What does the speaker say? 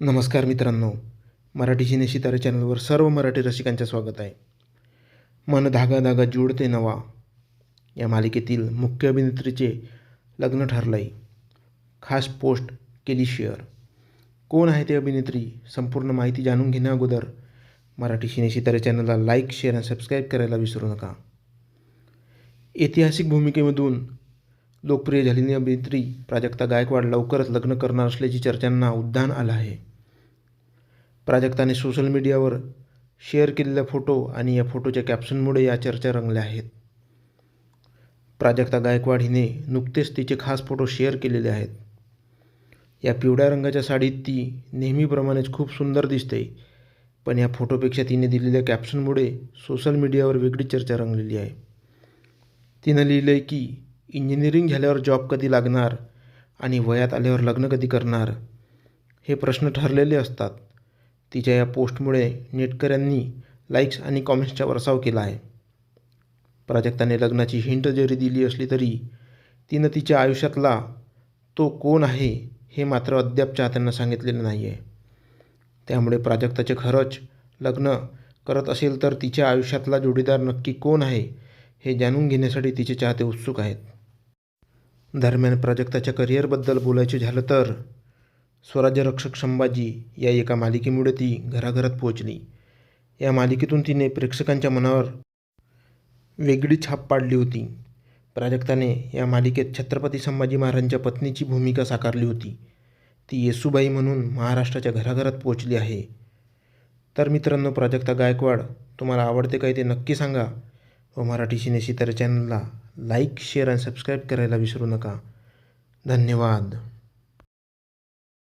नमस्कार मित्रांनो. मराठी सिने सितारे चॅनलवर सर्व मराठी रसिकांचे स्वागत आहे. मन धागा धागा जोडते नवा. या मालिकेतील मुख्य अभिनेत्रीचे लग्न ठरलं आहे खास पोस्ट केली शेअर. कोण आहे ते अभिनेत्री संपूर्ण माहिती जाणून घेण्या अगोदर मराठी सिने सितारे चॅनलला लाईक शेअर आणि सबस्क्राईब करायला विसरू नका. ऐतिहासिक भूमिकेमधून लोकप्रिय झालेली अभिनेत्री प्राजक्ता गायकवाड लवकरच लग्न करणार असल्याची चर्चांना उद्दान आलं आहे. प्राजक्ताने सोशल मीडियावर शेअर केलेला फोटो आणि या फोटोच्या कॅप्शनमुळे या चर्चा रंगल्या आहेत. प्राजक्ता गायकवाड हिने नुकतेच तिचे खास फोटो शेअर केलेले आहेत. या पिवळ्या रंगाच्या साडीत ती नेहमीप्रमाणेच खूप सुंदर दिसते पण या फोटोपेक्षा तिने दिलेल्या कॅप्शनमुळे सोशल मीडियावर वेगळी चर्चा रंगलेली आहे. तिनं लिहिलं आहे की इंजिनिअरिंग झाल्यावर जॉब कधी लागणार आणि वयात आल्यावर लग्न कधी करणार? हे प्रश्न ठरलेले असतात. तिच्या या पोस्टमुळे नेटकऱ्यांनी लाईक्स आणि कॉमेंट्सचा वरसाव केला आहे. प्राजक्ताने लग्नाची हिंट जरी दिली असली तरी तिनं तिच्या आयुष्यातला तो कोण आहे हे मात्र अद्याप चाहत्यांना सांगितलेलं नाही आहे त्यामुळे प्राजक्ताचे खरंच लग्न करत असेल तर तिच्या आयुष्यातला जोडीदार नक्की कोण आहे हे जाणून घेण्यासाठी तिचे चाहते उत्सुक आहेत. दरम्यान प्राजक्ताच्या करिअरबद्दल बोलायचे झालं तर स्वराज्यरक्षक संभाजी या एका मालिकेमुळे ती घराघरात पोहोचली. या मालिकेतून तिने प्रेक्षकांच्या मनावर वेगळी छाप पाडली होती. प्राजक्ताने या मालिकेत छत्रपती संभाजी महाराजांच्या पत्नीची भूमिका साकारली होती. ती येसूबाई म्हणून महाराष्ट्राच्या घराघरात पोहोचली आहे. तर मित्रांनो प्राजक्ता गायकवाड तुम्हाला आवडते काय ते नक्की सांगा व मराठी सिने सितारे चॅनलला लाईक शेअर आणि सबस्क्राईब करायला विसरू नका. धन्यवाद.